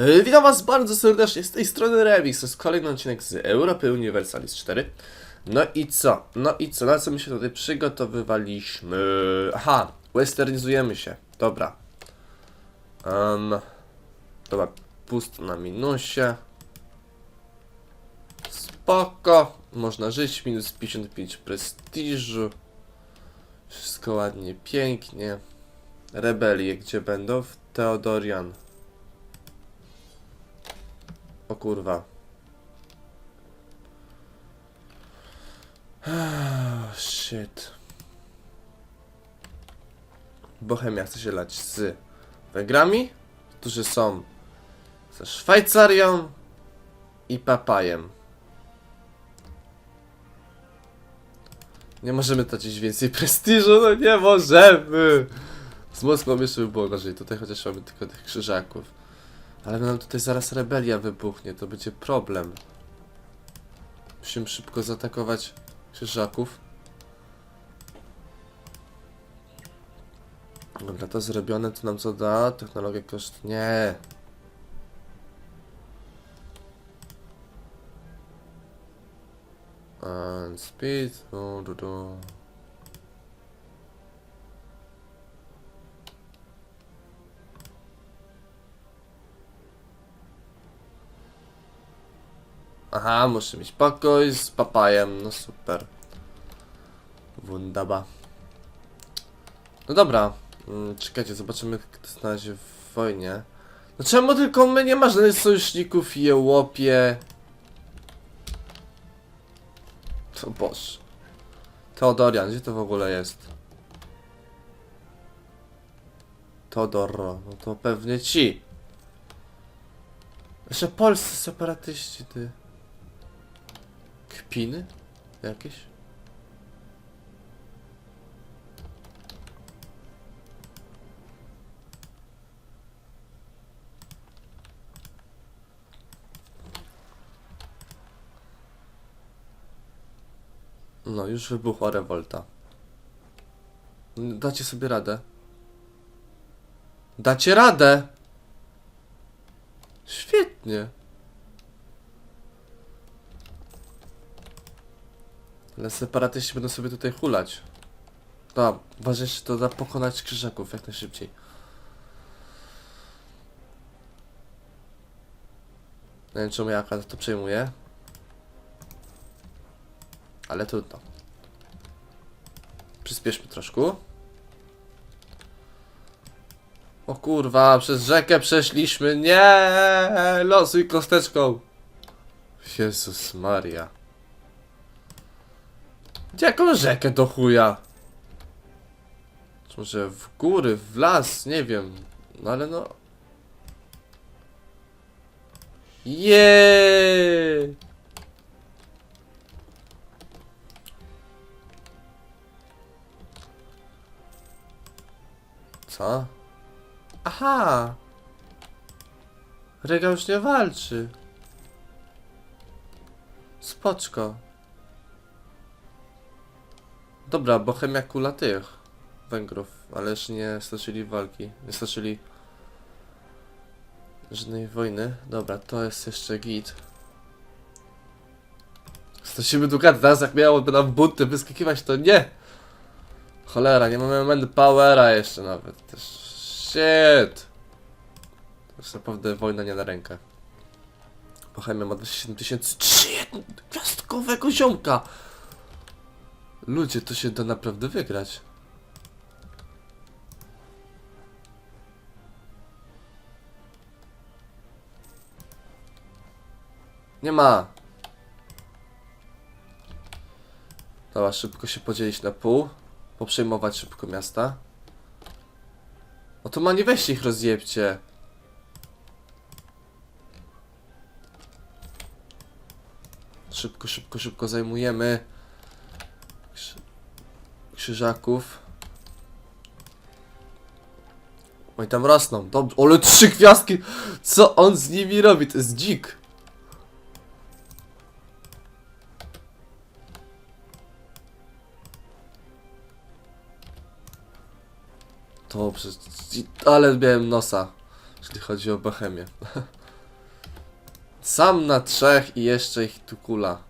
E, Witam was bardzo serdecznie, z tej strony Remix, to jest kolejny odcinek z Europy Universalis 4 No i co? No i co? Na co my się tutaj przygotowywaliśmy? Aha, westernizujemy się, dobra um, Dobra, pusto na minusie Spoko, można żyć, minus 55 prestiżu Wszystko ładnie, pięknie Rebelie gdzie będą? W Teodorian o kurwa. Ah, Shit. Bohemia chce się lać z Węgrami, którzy są ze Szwajcarią i Papajem. Nie możemy tracić więcej prestiżu, no nie możemy! Z Moskwą jeszcze by było gorzej, tutaj chociaż mamy tylko tych krzyżaków. Ale nam tutaj zaraz rebelia wybuchnie, to będzie problem. Musimy szybko zaatakować krzyżaków. Dobra, to zrobione, to nam co da? Technologia koszt... Nie! And speed... Du, du, du. Aha, muszę mieć pokój z papajem, no super. Wundaba. No dobra, mm, czekajcie, zobaczymy kto razie w wojnie. No czemu tylko my nie ma żadnych sojuszników i je łopie? To boż. Teodorian, gdzie to w ogóle jest? Teodoro, no to pewnie ci. Jeszcze polscy separatyści, ty. Kpiny? Jakieś? No, już wybuchła rewolta. Dacie sobie radę. Dacie radę! Świetnie. Ale separatyści będą sobie tutaj hulać. Da, uważaj, że to da pokonać krzyżaków jak najszybciej. Nie wiem czemu ja akurat to przejmuję. Ale trudno. Przyspieszmy troszkę. O kurwa, przez rzekę przeszliśmy. Nie! Losuj kosteczką. Jezus Maria. Jaką rzekę do chuja? Może w góry, w las, nie wiem. No ale no. Jeee! Co? Aha! Rega już nie walczy. Spoczko. Dobra, Bohemia kula tych Węgrów, ale jeszcze nie stoczyli walki, nie stoczyli żadnej wojny. Dobra, to jest jeszcze git. Stosimy Ducati, teraz jak miałoby nam buty wyskakiwać, to nie! Cholera, nie mamy manpowera jeszcze nawet, shit! To jest naprawdę wojna nie na rękę. Bohemia ma 27 tysięcy, gwiazdkowego ziomka! Ludzie, to się da naprawdę wygrać. Nie ma. Dobra, szybko się podzielić na pół. Poprzejmować szybko miasta. Otomani weźcie ich rozjebcie. Szybko, szybko, szybko zajmujemy. Krzy- Krzyżaków. Oj, tam rosną. Dobrze. Ale trzy gwiazdki! Co on z nimi robi? To jest dzik. Dobrze, ale miałem nosa, jeśli chodzi o Bohemię. Sam na trzech i jeszcze ich tu kula.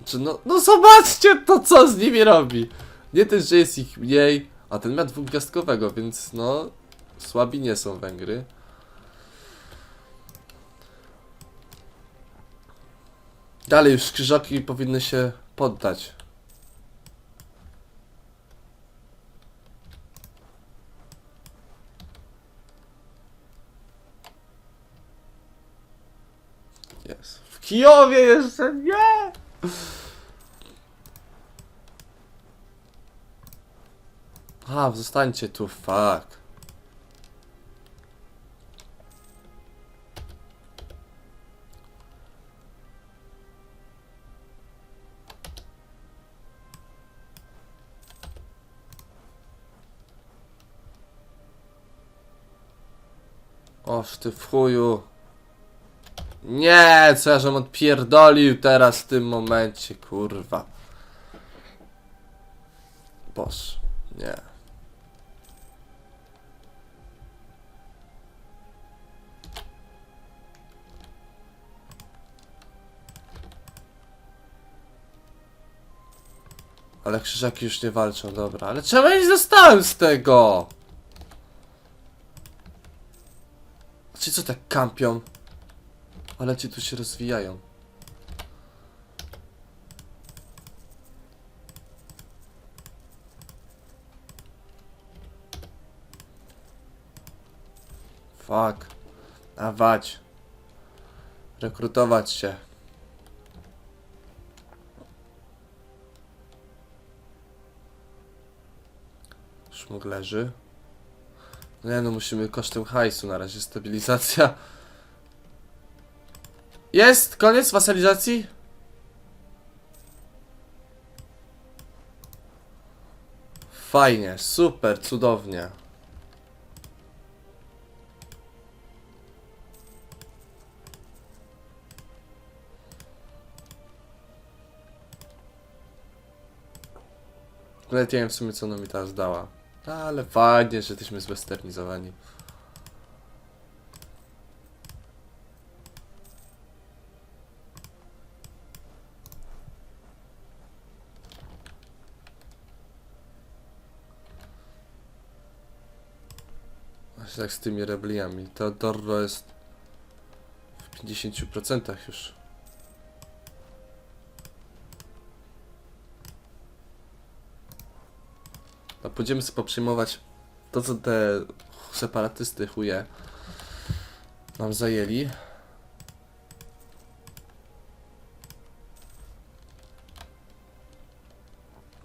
Znaczy, no, no zobaczcie to, co z nimi robi. Nie też, że jest ich mniej, a ten ma dwugwiazdkowego, więc no, słabi nie są Węgry. Dalej już krzyżaki powinny się poddać. Jest. W Kijowie jeszcze nie! A, zostańcie tu, fuck. Oż ty w chuju. Nie, co ja żem odpierdolił teraz w tym momencie, kurwa. Boż, nie. Ale krzyżaki już nie walczą, dobra. Ale czemu ja nie zostałem z tego? Czy co tak kampią? Ale ci tu się rozwijają. Fuck. Dawać. Rekrutować się. Szmuglerzy. No nie no, musimy kosztem hajsu na razie stabilizacja. Jest! Koniec wasalizacji? Fajnie, super, cudownie. Nawet nie wiem w sumie co ona mi teraz dała. Ale fajnie, że jesteśmy zwesternizowani. Właśnie tak z tymi rebliami. Teodoro jest w 50% już. No pójdziemy sobie poprzejmować to, co te separatysty chuje nam zajęli.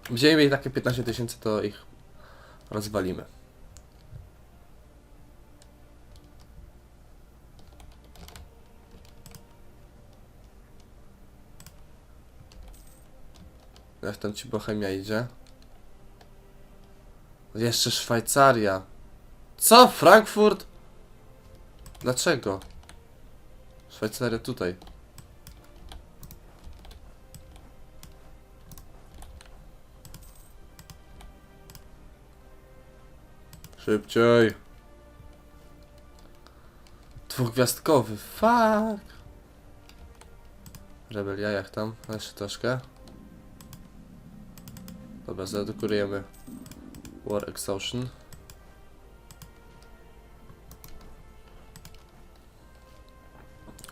Będziemy mieli takie 15 tysięcy, to ich rozwalimy. Jak tam ci Bohemia idzie? Jeszcze Szwajcaria. Co? Frankfurt? Dlaczego? Szwajcaria tutaj. Szybciej. Dwugwiazdkowy. Fuck. Rebelia jak tam? Jeszcze troszkę. Dobra, zadekorujemy War Exhaustion.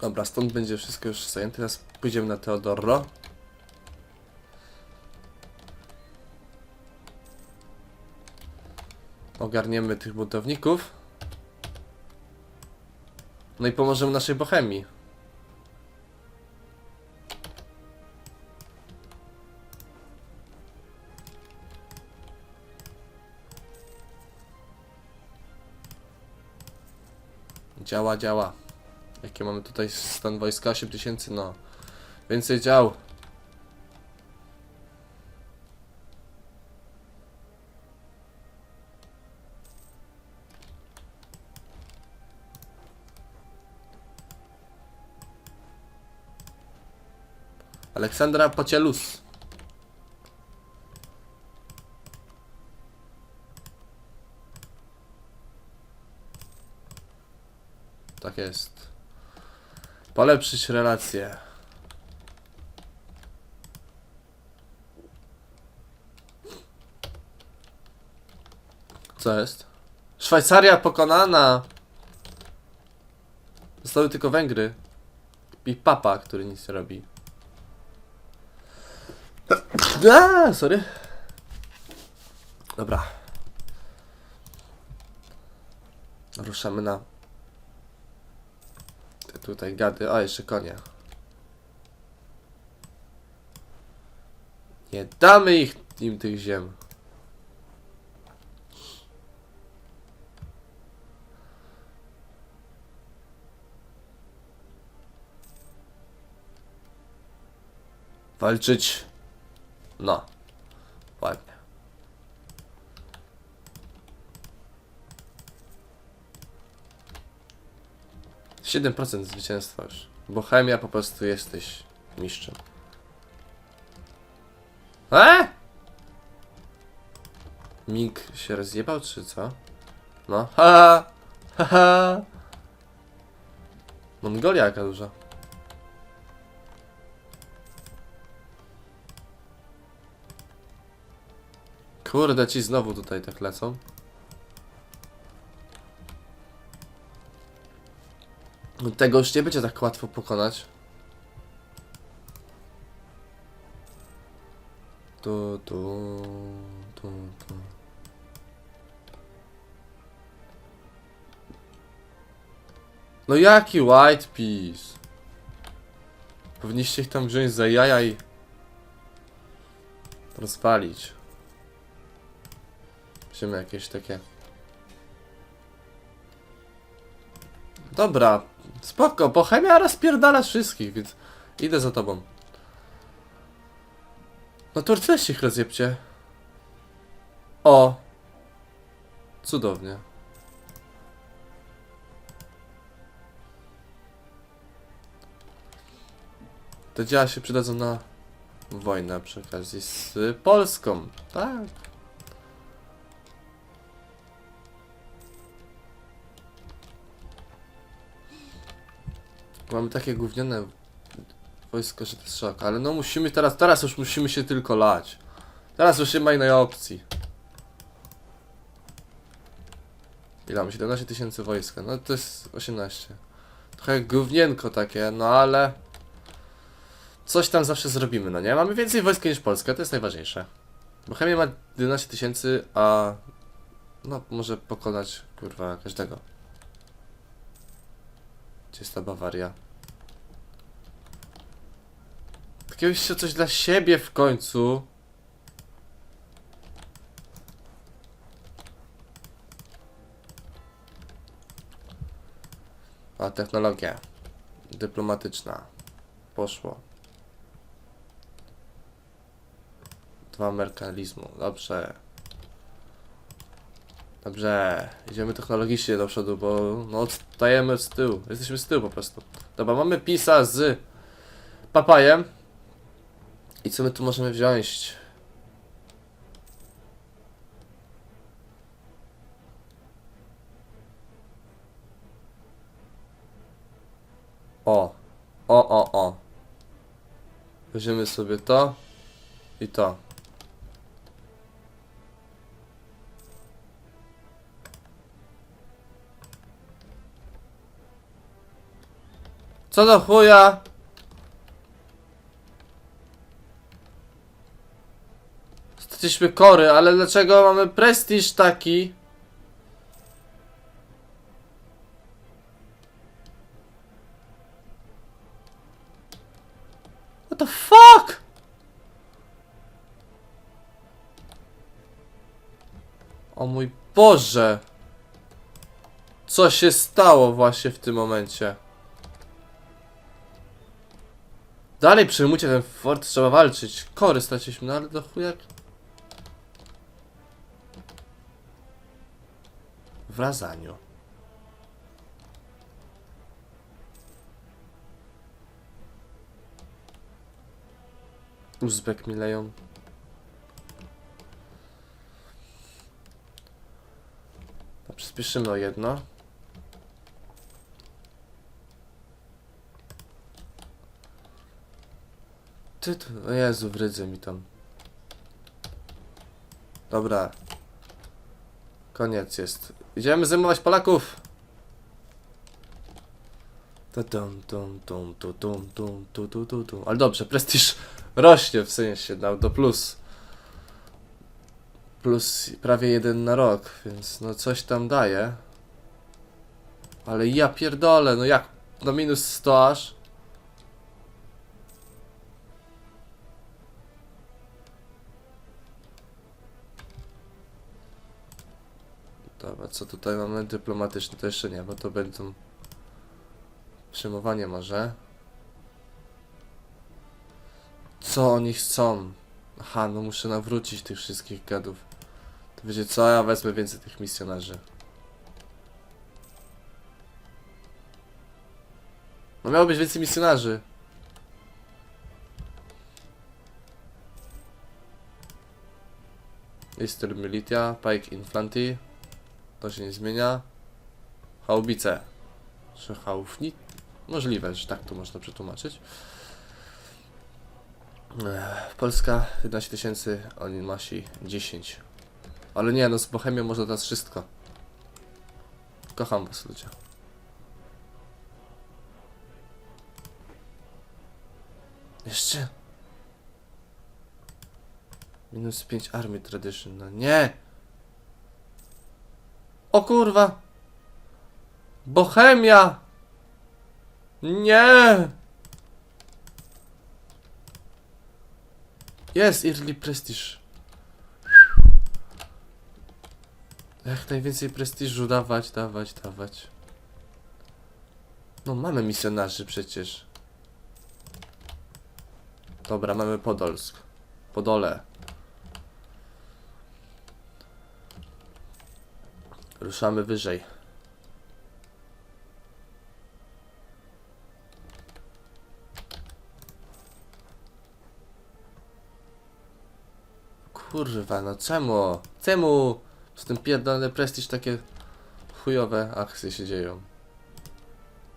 Dobra, stąd będzie wszystko już zajęte. Teraz pójdziemy na Teodoro. Ogarniemy tych budowników. No i pomożemy naszej Bohemii. Działa, działa. Jakie mamy tutaj stan wojska? 8000, no. Więcej dział. Aleksandra Pocielus. Tak jest. Polepszyć relacje. Co jest? Szwajcaria pokonana! Zostały tylko Węgry. I papa, który nic nie robi. A, sorry. Dobra. Ruszamy na... Tutaj gady. O, jeszcze konie. Nie damy ich, im tych ziem. Walczyć. No. 7% zwycięstwa już. Bohemia po prostu jesteś mistrzem. E? Mig się rozjebał, czy co? No, ha! Ha ha! Mongolia jaka duża. Kurde, ci znowu tutaj tak lecą. Tego już nie będzie tak łatwo pokonać. Tu, tu, tu, tu. No jaki white piece? Powinniście ich tam wziąć za jaja i rozpalić. Weźmiemy jakieś takie. Dobra, spoko, Bohemia rozpierdala wszystkich, więc idę za tobą. No to też ich rozjebcie. O! Cudownie. Te działa się przydadzą na wojnę przy okazji z Polską. Tak. Mamy takie gówniane wojsko, że to jest szok. Ale no musimy teraz, teraz już musimy się tylko lać. Teraz już nie ma innej opcji. Ile mamy? 17 tysięcy wojska. No to jest 18. Trochę gównienko takie, no ale... Coś tam zawsze zrobimy, no nie? Mamy więcej wojska niż Polska, to jest najważniejsze. Bohemia ma 11 tysięcy, a... No, może pokonać, kurwa, każdego. Gdzie jest ta Bawaria? Takiego jeszcze coś dla siebie w końcu. A technologia dyplomatyczna. Poszło. Dwa merkantylizmu. Dobrze. Dobrze. Idziemy technologicznie do przodu, bo no odstajemy z tyłu. Jesteśmy z tyłu po prostu. Dobra, mamy pisa z papajem. I co my tu możemy wziąć? O, o, o, o. Weźmiemy sobie to i to. Co do chuja? Jesteśmy kory, ale dlaczego mamy prestiż taki? What the fuck? O mój Boże! Co się stało właśnie w tym momencie? Dalej przejmujcie ten fort, trzeba walczyć. Kory straciliśmy, no ale do chuja... W Razaniu. Uzbek mi leją. No, przyspieszymy o jedno. Ty tu, o Jezu, wrydzę mi tam. Dobra. Koniec jest. Idziemy zajmować Polaków. Tum, tum, tum, tum, tum, tum, tum, tum, tum, tum. Ale dobrze, prestiż rośnie w sensie, dał do plus. Plus prawie jeden na rok, więc no coś tam daje. Ale ja pierdolę, no jak na minus 100 aż? Dobra, co tutaj mamy? Dyplomatyczny to jeszcze nie, bo to będą przyjmowanie może. Co oni chcą? Aha, no muszę nawrócić tych wszystkich gadów. To wiecie co, ja wezmę więcej tych misjonarzy. No miało być więcej misjonarzy. Easter Militia, Pike Infantry. To się nie zmienia. Haubice. Czy haufni? Możliwe, że tak to można przetłumaczyć. Polska 11 tysięcy, oni nasi 10. Ale nie, no z Bohemią można teraz wszystko. Kocham was ludzie. Jeszcze? Minus 5 Army Tradition, no nie! O kurwa! Bohemia! Nie! Jest Early Prestige. Jak najwięcej prestiżu dawać, dawać, dawać. No mamy misjonarzy przecież. Dobra, mamy Podolsk. Podole. Ruszamy wyżej. Kurwa, no czemu? Czemu? Z tym pierdolony prestiż takie chujowe akcje się dzieją.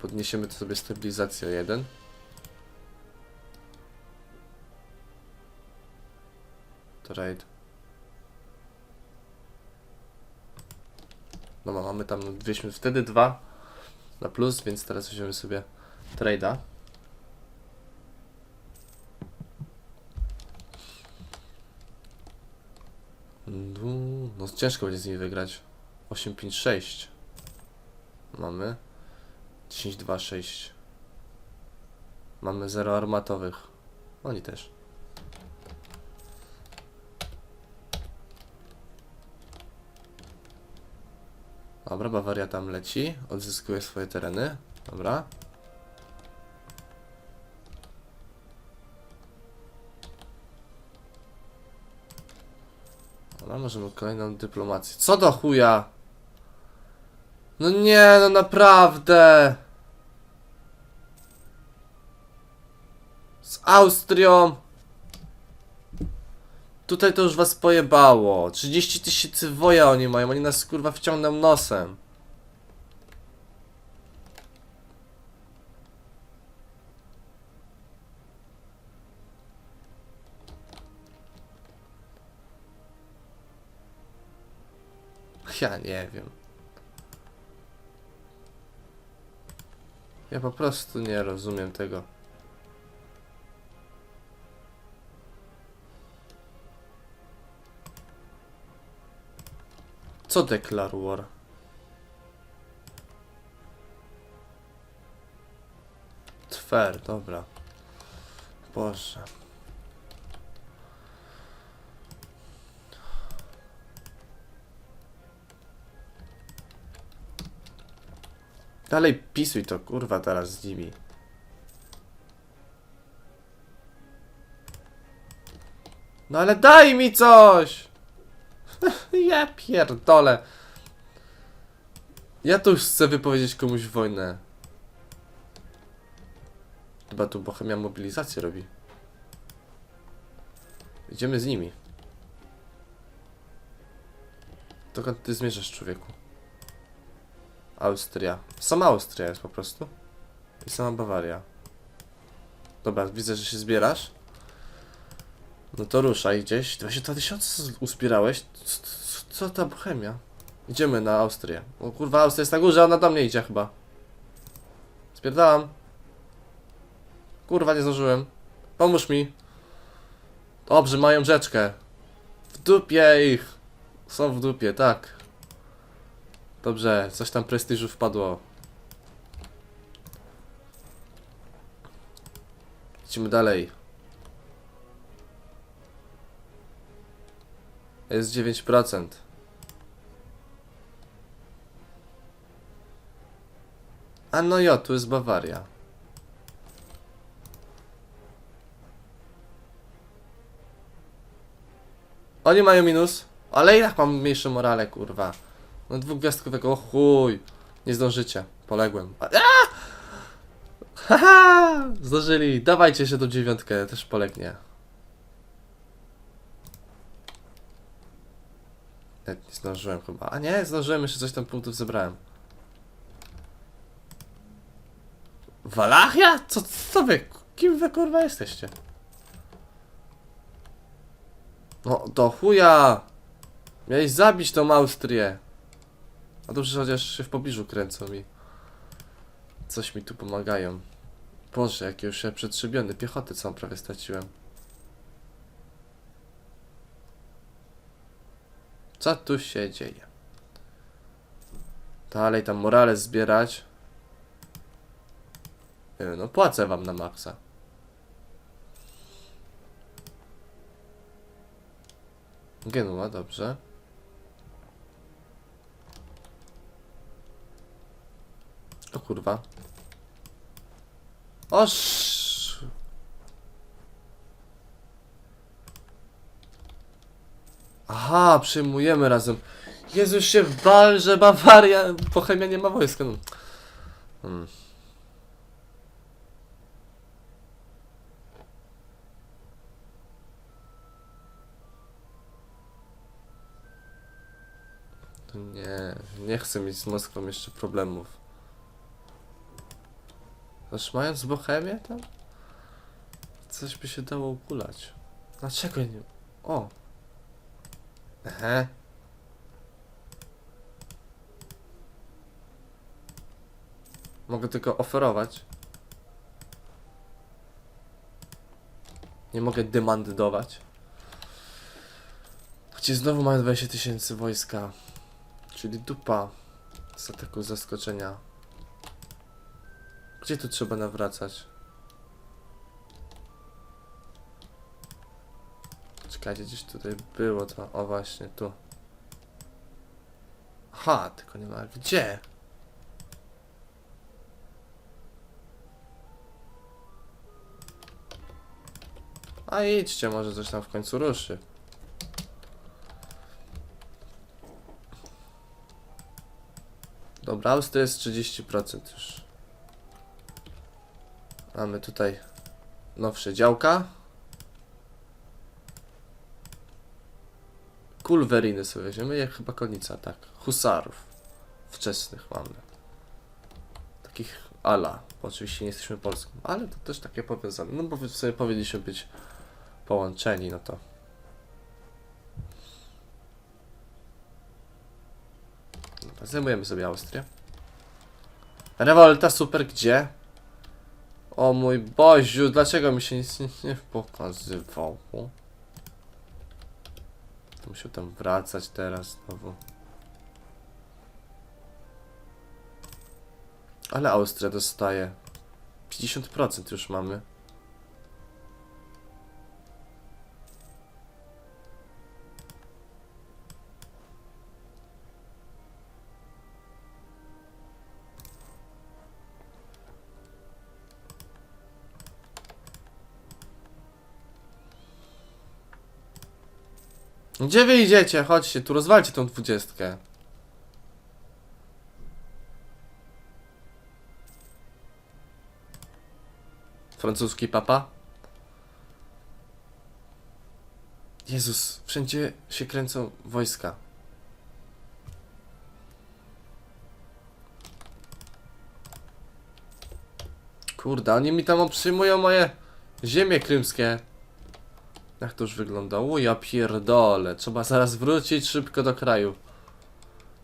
Podniesiemy to sobie stabilizację 1. Trade. No ma- mamy tam dwieśmy wtedy dwa na plus, więc teraz weźmiemy sobie trade'a. No ciężko będzie z nimi wygrać. 8, 5, 6. Mamy. 10, 2, 6. Mamy 0 armatowych. Oni też. Dobra, Bawaria tam leci. Odzyskuje swoje tereny. Dobra. Dobra, możemy kolejną dyplomację. Co do chuja? No nie, no naprawdę. Z Austrią. Tutaj to już was pojebało. 30 tysięcy woja oni mają, oni nas kurwa wciągną nosem. Ja nie wiem. Ja po prostu nie rozumiem tego. Co Declare War? Twer, dobra. Boże. Dalej pisuj to, kurwa, teraz z nimi. No ale daj mi coś! ja pierdolę. Ja tu już chcę wypowiedzieć komuś wojnę. Chyba tu Bohemia mobilizację robi. Idziemy z nimi. Dokąd ty zmierzasz, człowieku? Austria. Sama Austria jest po prostu. I sama Bawaria. Dobra, widzę, że się zbierasz. No to ruszaj gdzieś. 22 tysiące uzbierałeś? Co, co, co ta bohemia? Idziemy na Austrię. O kurwa, Austria jest na górze, ona do mnie idzie chyba. Spierdalam. Kurwa, nie zdążyłem. Pomóż mi. Dobrze, mają rzeczkę. W dupie ich. Są w dupie, tak. Dobrze, coś tam prestiżu wpadło. Idźmy dalej. Jest 9%. A no jo, tu jest Bawaria. Oni mają minus, ale i tak mam mniejsze morale, kurwa. No dwugwiazdkowego, chuj. Nie zdążycie, poległem. Haha! Zdążyli, dawajcie się do dziewiątkę, też polegnie. Nawet nie zdążyłem chyba. A nie, zdążyłem, jeszcze coś tam punktów zebrałem. Walachia? Co, co wy? Kim wy kurwa jesteście? No, do chuja! Miałeś zabić tą Austrię. A dobrze, chociaż się w pobliżu kręcą mi. Coś mi tu pomagają. Boże, jak już się przetrzebiony. Piechotę całą prawie straciłem. Co tu się dzieje? Dalej tam morale zbierać. No płacę wam na maksa. Genua, dobrze. O kurwa. Oż. Aha, przyjmujemy razem. Jezus się bal, że Bawaria, Bohemia nie ma wojska. No. Hmm. Nie, nie chcę mieć z Moskwą jeszcze problemów. Aż mając Bohemię tam? Coś by się dało ukulać. Dlaczego nie? O! Ehe. Mogę tylko oferować. Nie mogę demandować. Chociaż znowu mamy 20 tysięcy wojska. Czyli dupa. Z ataku zaskoczenia. Gdzie tu trzeba nawracać? Czekajcie, gdzieś tutaj było to. O właśnie, tu. Aha, tylko nie ma gdzie. A idźcie, może coś tam w końcu ruszy. Dobra, Austria jest 30% już. Mamy tutaj nowsze działka. Kulweriny sobie weźmiemy, jak chyba konica, tak. Husarów. Wczesnych mamy. Takich ala. Bo oczywiście nie jesteśmy Polską, ale to też takie powiązane. No bo sobie powinniśmy być połączeni, no to. Zajmujemy sobie Austrię. Rewolta super gdzie? O mój Boziu, dlaczego mi się nic nie pokazywało? To Musiał tam wracać teraz znowu. Ale Austria dostaje. 50% już mamy. Gdzie wy idziecie? Chodźcie, tu rozwalcie tą dwudziestkę. Francuski papa? Jezus, wszędzie się kręcą wojska. Kurde, oni mi tam przyjmują moje ziemie krymskie. Jak to już wygląda? O ja pierdolę. Trzeba zaraz wrócić szybko do kraju.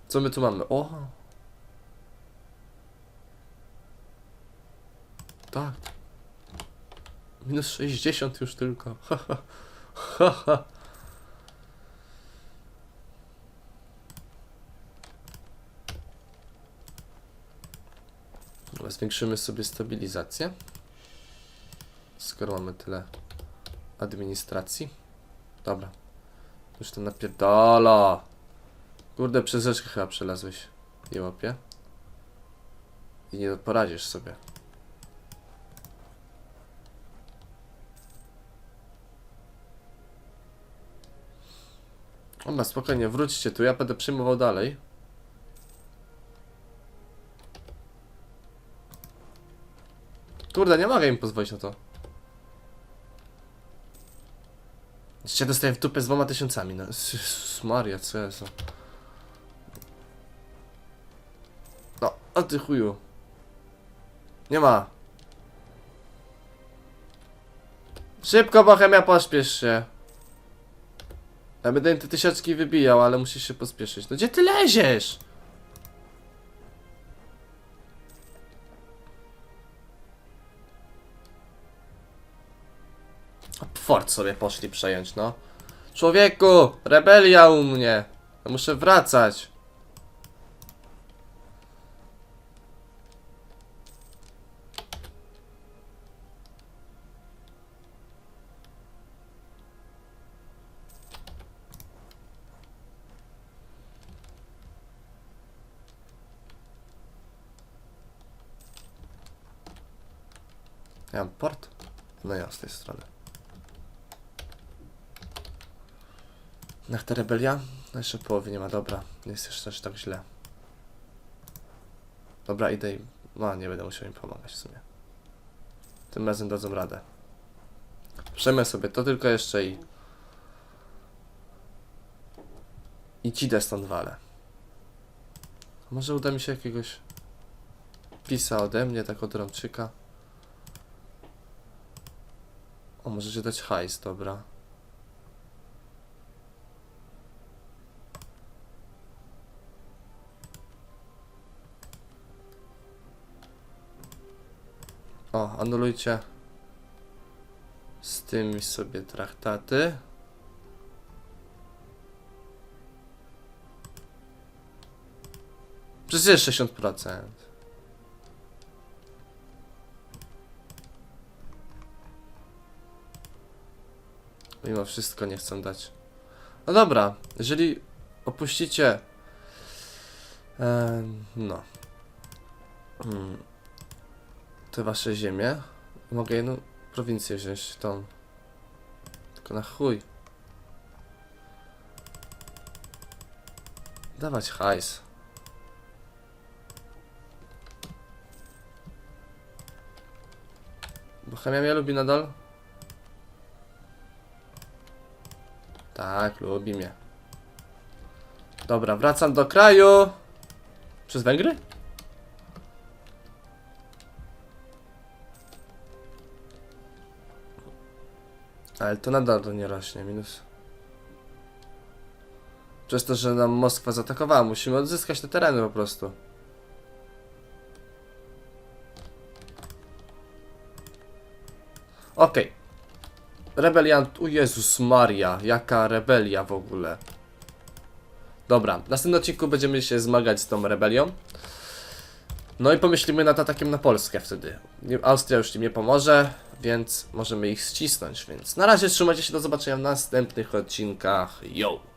Co my tu mamy? O! Tak. Minus 60 już tylko. Haha. Zwiększymy sobie stabilizację. Skoro mamy tyle administracji. Dobra. Już to napierdala. Kurde, przez rzeczkę chyba przelazłeś. Jełopie. I nie poradzisz sobie. Dobra, spokojnie, wróćcie tu, ja będę przyjmował dalej. Kurde, nie mogę im pozwolić na to. Jeszcze dostaję w dupę z dwoma tysiącami, no. Jezus Maria, co jest? to? No, a ty chuju. Nie ma. Szybko, Bohemia, pośpiesz się. Ja będę te tysiączki wybijał, ale musisz się pospieszyć. No gdzie ty leziesz? Fort sobie poszli przejąć, no. Człowieku, rebelia u mnie. Ja muszę wracać. Ja mam port? No ja z tej strony. Ach, ta rebelia? Jeszcze połowy nie ma, dobra. Nie jest jeszcze aż tak źle. Dobra, idę im. No, nie będę musiał im pomagać w sumie. Tym razem dadzą radę. Przejmę sobie to tylko jeszcze i... I ci stąd walę. Może uda mi się jakiegoś... Pisa ode mnie, tak od Romczyka. O, możecie dać hajs, dobra. Anulujcie z tymi sobie traktaty. Przecież 60%. Mimo wszystko nie chcą dać. No dobra, jeżeli opuścicie. E, no. Hmm, te wasze ziemie. Mogę jedną prowincję wziąć, tą. Tylko na chuj. Dawać hajs. Bohemia mnie lubi nadal? Tak, lubi mnie. Dobra, wracam do kraju. Przez Węgry? Ale to nadal to nie rośnie, minus. Przez to, że nam Moskwa zaatakowała, musimy odzyskać te tereny po prostu. Okej. Rebeliant, o Jezus Maria, jaka rebelia w ogóle. Dobra, w następnym odcinku będziemy się zmagać z tą rebelią. No i pomyślimy nad atakiem na Polskę wtedy. Austria już nie pomoże, więc możemy ich ścisnąć. Więc na razie trzymajcie się, do zobaczenia w następnych odcinkach. Yo!